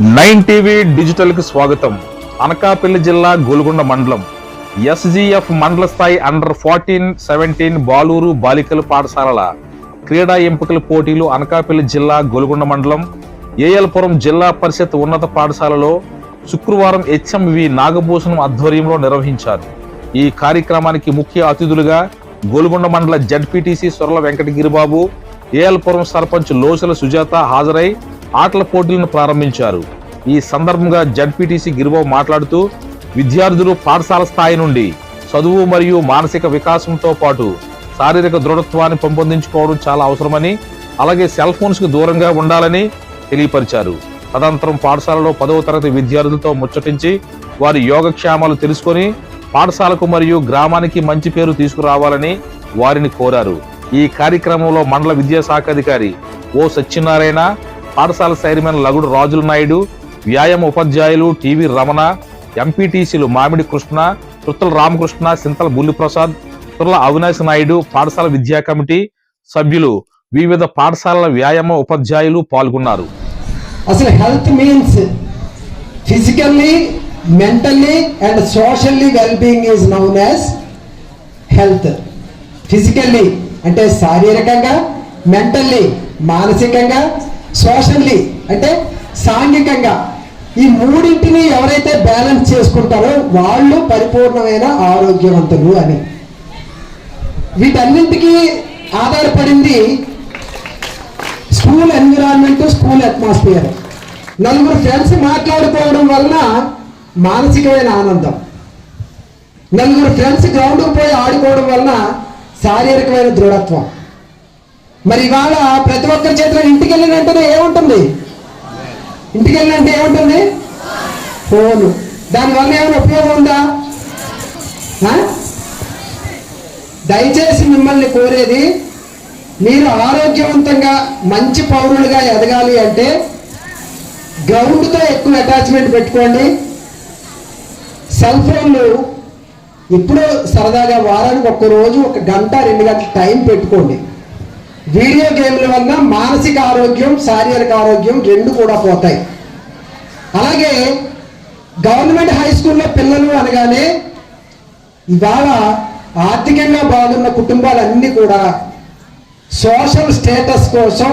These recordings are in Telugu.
నైన్ టీవీ డిజిటల్కి స్వాగతం. అనకాపల్లి జిల్లా గోల్గొండ మండలం. ఎస్జిఎఫ్ మండల స్థాయి అండర్ ఫార్టీన్ సెవెంటీన్ బాలూరు బాలికల పాఠశాలల క్రీడా ఎంపికల పోటీలు అనకాపల్లి జిల్లా గోల్గొండ మండలం. ఏఎల్పురం జిల్లా పరిషత్ ఉన్నత పాఠశాలలో శుక్రవారం హెచ్ఎంవి నాగభూషణం ఆధ్వర్యంలో నిర్వహించారు. ఈ కార్యక్రమానికి ముఖ్య అతిథులుగా గోల్గొండ మండల జడ్పీటీసీ సొరల వెంకటగిరిబాబు ఏఎల్పురం సర్పంచ్ లోసల సుజాత హాజరై ఆటల పోటీలను ప్రారంభించారు. ఈ సందర్భంగా జడ్పీటీసీ గిరిబాబు మాట్లాడుతూ విద్యార్థులు పాఠశాల స్థాయి నుండి చదువు మరియు మానసిక వికాసంతో పాటు శారీరక దృఢత్వాన్ని పెంపొందించుకోవడం చాలా అవసరమని అలాగే సెల్ ఫోన్స్కు దూరంగా ఉండాలని తెలియపరిచారు. తదనంతరం పాఠశాలలో పదవ తరగతి విద్యార్థులతో ముచ్చటించి వారి యోగక్షేమాలు తెలుసుకొని పాఠశాలకు మరియు గ్రామానికి మంచి పేరు తీసుకురావాలని వారిని కోరారు. ఈ కార్యక్రమంలో మండల విద్యాశాఖ అధికారి ఓ సత్యనారాయణ పాఠశాల చైర్మన్ లగుడు రాజుల నాయుడు వ్యాయామ ఉపాధ్యాయులు టీవీ రమణ ఎంపీటీసీలు మామిడి కృష్ణ తుత్తల రామకృష్ణ సింతల బుల్లిప్రసాద్ తుర్ల అవినాశ నాయుడు పాఠశాల విద్యా కమిటీ సభ్యులు వివిధ పాఠశాలల వ్యాయామ ఉపాధ్యాయులు పాల్గొన్నారు. అసలు health means physically mentally and socially well being is known as health physically అంటే శారీరకంగా మెంటల్లీ మానసికంగా సోషల్లీ అంటే సాంఘికంగా. ఈ మూడింటిని ఎవరైతే బ్యాలెన్స్ చేసుకుంటారో వాళ్ళు పరిపూర్ణమైన ఆరోగ్యవంతులు అని. వీటన్నింటికీ ఆధారపడింది స్కూల్ ఎన్విరాన్మెంట్ స్కూల్ అట్మాస్ఫియర్. నలుగురు ఫ్రెండ్స్ మాట్లాడుకోవడం వలన మానసికమైన ఆనందం. నలుగురు ఫ్రెండ్స్ గ్రౌండ్కి పోయి ఆడుకోవడం వలన శారీరకమైన దృఢత్వం. మరి ఇవాళ ప్రతి ఒక్కరి చేతిలో ఇంటికి వెళ్ళిన వెంటనే ఏముంటుంది? ఇంటికి వెళ్ళినంటే ఏముంటుంది? ఫోను. దానివల్ల ఏమైనా ఉపయోగం ఉందా? దయచేసి మిమ్మల్ని కోరేది మీరు ఆరోగ్యవంతంగా మంచి పౌరులుగా ఎదగాలి అంటే గ్రౌండ్తో ఎక్కువ అటాచ్మెంట్ పెట్టుకోండి. సెల్ ఫోన్లు ఇప్పుడు సరదాగా వారానికి ఒక్క రోజు ఒక గంట రెండు గంటల టైం పెట్టుకోండి. వీడియో గేమ్ల వల్ల మానసిక ఆరోగ్యం శారీరక ఆరోగ్యం రెండు కూడా పోతాయి. అలాగే గవర్నమెంట్ హై స్కూల్లో పిల్లలు అనగానే ఇవాళ ఆర్థికంగా బాగున్న కుటుంబాలన్నీ కూడా సోషల్ స్టేటస్ కోసం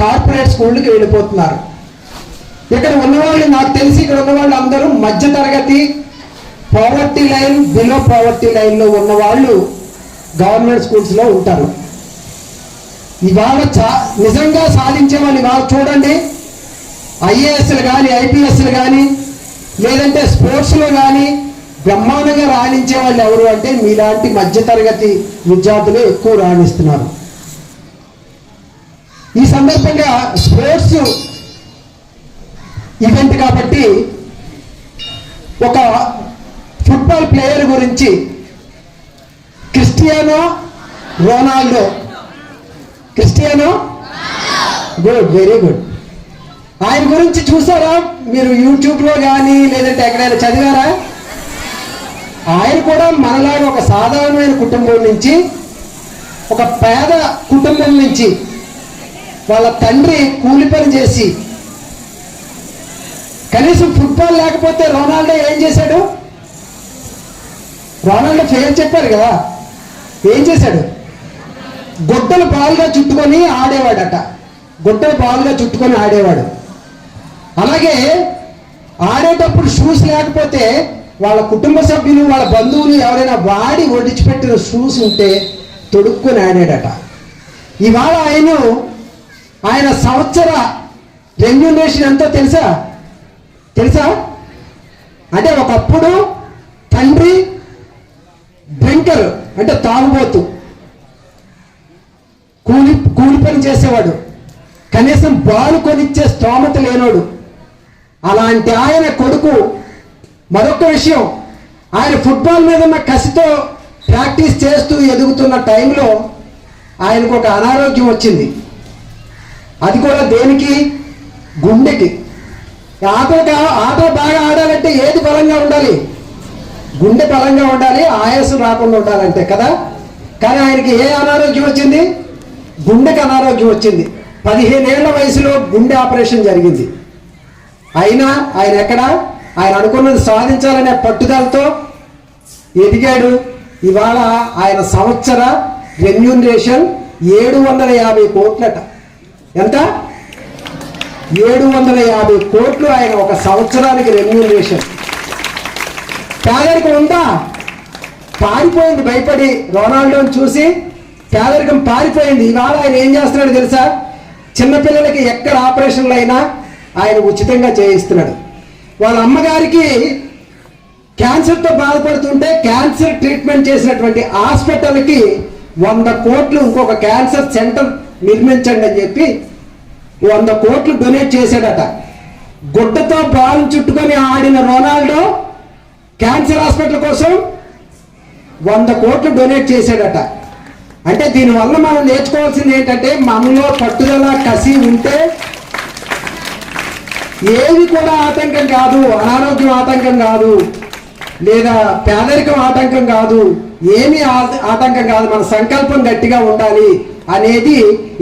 కార్పొరేట్ స్కూళ్ళకి వెళ్ళిపోతున్నారు. ఇక్కడ ఉన్నవాళ్ళు నాకు తెలిసి ఇక్కడ ఉన్నవాళ్ళు అందరూ మధ్య తరగతి పావర్టీ లైన్ బిలో పావర్టీ లైన్లో ఉన్నవాళ్ళు గవర్నమెంట్ స్కూల్స్లో ఉంటారు. ఇవాళ చా నిజంగా సాధించేవాళ్ళు ఇవాళ చూడండి. ఐఏఎస్లు కానీ ఐపీఎస్లు కానీ లేదంటే స్పోర్ట్స్లో కానీ బ్రహ్మాండంగా రాణించే వాళ్ళు ఎవరు అంటే మీలాంటి మధ్యతరగతి విద్యార్థులు ఎక్కువ రాణిస్తున్నారు. ఈ సందర్భంగా స్పోర్ట్స్ ఈవెంట్ కాబట్టి ఒక ఫుట్బాల్ ప్లేయర్ గురించి Cristiano Ronaldo Cristiano? Good very good. ఆయన గురించి చూసారా? మీరు యూట్యూబ్లో కానీ లేదంటే ఎక్కడైనా చదివారా? ఆయన కూడా మనలాగా ఒక సాధారణమైన కుటుంబం నుంచి ఒక పేద కుటుంబం నుంచి వాళ్ళ తండ్రి కూలి పని చేసి కనీసం ఫుట్బాల్ లేకపోతే రొనాల్డో ఏం చేశాడు? రొనాల్డో ఫెయిల్ చెప్పారు కదా. ఏం చేశాడు? గొడ్డలు బాలుగా చుట్టుకొని ఆడేవాడట. గొడ్డలు బాలుగా చుట్టుకొని ఆడేవాడు. అలాగే ఆడేటప్పుడు షూస్ లేకపోతే వాళ్ళ కుటుంబ సభ్యులు వాళ్ళ బంధువులు ఎవరైనా వాడి ఒడిచిపెట్టిన షూస్ ఉంటే తొడుక్కొని ఆడాడట. ఇవాళ ఆయన ఆయన సంవత్సర రెమ్యునేషన్ ఎంతో తెలుసా? తెలుసా? అంటే ఒకప్పుడు తండ్రి డ్రింకర్ అంటే తాగుబోతు. కూలి కూలి పని చేసేవాడు. కనీసం బాలు కొనిచ్చే స్తోమత లేనోడు. అలాంటి ఆయన కొడుకు మరొక విషయం. ఆయన ఫుట్బాల్ మీద ఉన్న కసితో ప్రాక్టీస్ చేస్తూ ఎదుగుతున్న టైంలో ఆయనకు ఒక అనారోగ్యం వచ్చింది. అది కూడా దేనికి? గుండెకి. ఆటలు ఆటలు బాగా ఆడాలంటే ఏది బలంగా ఉండాలి? గుండె బలంగా ఉండాలి ఆయాసం రాకుండా ఉండాలంటే కదా? కానీ ఆయనకి ఏ అనారోగ్యం వచ్చింది? గుండెకి అనారోగ్యం వచ్చింది. పదిహేనేళ్ళ వయసులో గుండె ఆపరేషన్ జరిగింది. అయినా ఆయన ఎక్కడ? ఆయన అనుకున్నది సాధించాలనే పట్టుదలతో ఎదిగాడు. ఇవాళ ఆయన సంవత్సర రెమ్యూనరేషన్ ఏడు వందల యాభై కోట్లట. ఎంత? ఏడు వందల యాభై కోట్లు ఆయన ఒక సంవత్సరానికి రెమ్యూనరేషన్ పేదరికం ఉందా? పారిపోయింది భయపడి రొనాల్డోని చూసి పేదరికం పారిపోయింది. ఇవాళ ఆయన ఏం చేస్తున్నాడు తెలుసా? చిన్నపిల్లలకి ఎక్కడ ఆపరేషన్లు అయినా ఆయన ఉచితంగా చేయిస్తున్నాడు. వాళ్ళ అమ్మగారికి క్యాన్సర్తో బాధపడుతుంటే క్యాన్సర్ ట్రీట్మెంట్ చేసినటువంటి హాస్పిటల్కి వంద కోట్లు ఇంకొక క్యాన్సర్ సెంటర్ నిర్మించండి అని చెప్పి వంద కోట్లు డొనేట్ చేశాడట. గుడ్డతో బాల్ చుట్టుకొని ఆడిన రొనాల్డో క్యాన్సర్ హాస్పిటల్ కోసం వంద కోట్లు డొనేట్ చేశాడట. అంటే దీనివల్ల మనం నేర్చుకోవాల్సింది ఏంటంటే మనలో పట్టుదల కసి ఉంటే ఏది కూడా ఆటంకం కాదు అనారోగ్యం ఆటంకం కాదు లేదా పేదరికం ఆటంకం కాదు ఏమీ ఆటంకం కాదు మన సంకల్పం గట్టిగా ఉండాలి అనేది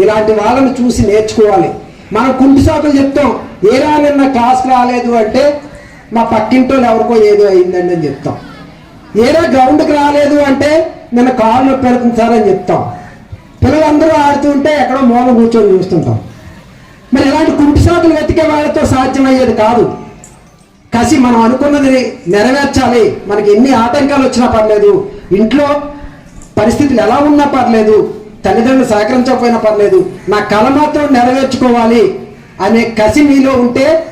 ఇలాంటి వాళ్ళని చూసి నేర్చుకోవాలి. మనం కుంటి శాతం చెప్తాం ఏరా నిన్న క్లాస్కి రాలేదు అంటే మా పక్కింటోళ్ళు ఎవరికో ఏదో అయిందండి అని చెప్తాం. ఏదో గ్రౌండ్కి రాలేదు అంటే నిన్న కాళ్ళు నొప్పి పెడుతుంది సార్ అని చెప్తాం. పిల్లలందరూ ఆడుతుంటే ఎక్కడో మూల కూర్చొని చూస్తుంటాం. మరి ఇలాంటి కుంటి సాకులు వెతికే వాళ్ళతో సాధ్యమయ్యేది కాదు. కసి మనం అనుకున్నది నెరవేర్చాలి. మనకి ఎన్ని ఆటంకాలు వచ్చినా పర్లేదు. ఇంట్లో పరిస్థితులు ఎలా ఉన్నా పర్లేదు. తల్లిదండ్రులు సహకరించకపోయినా పర్లేదు. నా కళ మాత్రం నెరవేర్చుకోవాలి అనే కసి మీలో ఉంటే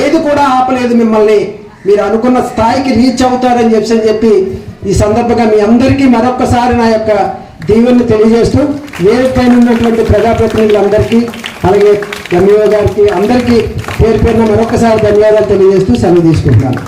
ఏది కూడా ఆపలేదు మిమ్మల్ని. మీరు అనుకున్న స్థాయికి రీచ్ అవుతారని చెప్పి అని చెప్పి ఈ సందర్భంగా మీ అందరికీ మరొక్కసారి నా యొక్క దీవెన్ని తెలియజేస్తూ వేదిక పైన ఉన్నటువంటి ప్రజాప్రతినిధులందరికీ అలాగే ఎంఈఓ గారికి అందరికీ పేరు పేరున మరొకసారి ధన్యవాదాలు తెలియజేస్తూ సెలవు తీసుకుంటున్నాను.